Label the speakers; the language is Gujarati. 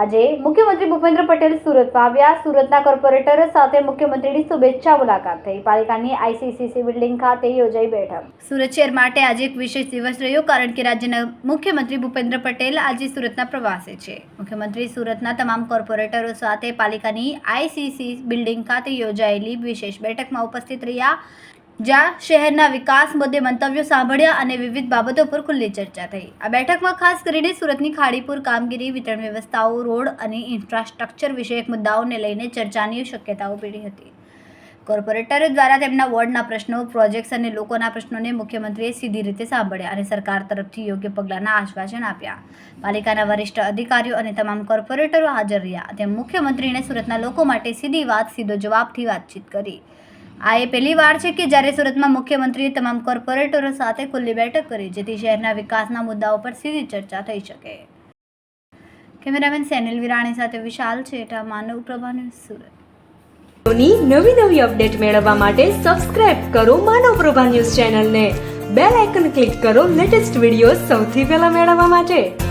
Speaker 1: આજે મુખ્યમંત્રી ભૂપેન્દ્ર પટેલ સુરતમાં આવ્યા. સુરતના કોર્પોરેટર સાથે મુખ્યમંત્રીની શુભેચ્છા મુલાકાત થઈ. પાલિકાની આઈસીસીસી બિલ્ડિંગ ખાતે યોજાઈ બેઠક. સુરત શહેર માટે આજે એક વિશેષ દિવસ રહ્યો કારણ કે રાજ્યના મુખ્યમંત્રી ભૂપેન્દ્ર પટેલ આજે સુરતના પ્રવાસે છે. મુખ્યમંત્રી સુરતના તમામ કોર્પોરેટરો સાથે પાલિકાની આઈસીસી બિલ્ડિંગ ખાતે યોજાયેલી વિશેષ બેઠકમાં ઉપસ્થિત રહ્યા. જ્યાં શહેરના વિકાસ મુદ્દે મંતવ્યો સાંભળ્યા અને વિવિધ બાબતો પર ખુલ્લી ચર્ચા થઈ. આ બેઠકમાં ખાસ કરીને સુરતની ખાડીપુર કામગીરી, વિતરણ વ્યવસ્થાઓ, રોડ અને ઇન્ફ્રાસ્ટ્રક્ચર વિષયક મુદ્દાઓને લઈને ચર્ચાની શક્યતાઓ પીડી હતી. કોર્પોરેટરો દ્વારા તેમના વોર્ડના પ્રશ્નો, પ્રોજેક્ટ્સ અને લોકોના પ્રશ્નોને મુખ્યમંત્રીએ સીધી રીતે સાંભળ્યા અને સરકાર તરફથી યોગ્ય પગલાંના આશ્વાસન આપ્યા. પાલિકાના વરિષ્ઠ અધિકારીઓ અને તમામ કોર્પોરેટરો હાજર રહ્યા. તેમ મુખ્યમંત્રીને સુરતના લોકો માટે સીધી વાત, સીધો જવાબથી વાતચીત કરી. આ એ પહેલી વાર છે કે જ્યારે સુરતમાં મુખ્યમંત્રીએ તમામ કોર્પોરેટરો સાથે ખુલ્લી બેઠક કરી, જેથી શહેરના વિકાસના મુદ્દાઓ પર સીધી ચર્ચા થઈ શકે. કેમેરામેન સેનિલ વિરાણી સાથે વિશાલ છેટા માનવ પ્રભા ન્યૂઝ સુરત.
Speaker 2: નવી નવી અપડેટ મેળવવા માટે સબસ્ક્રાઇબ કરો માનવ પ્રભા ન્યૂઝ ચેનલને. બેલ આઇકન ક્લિક કરો લેટેસ્ટ વીડિયો સૌથી પહેલા મેળવવા માટે.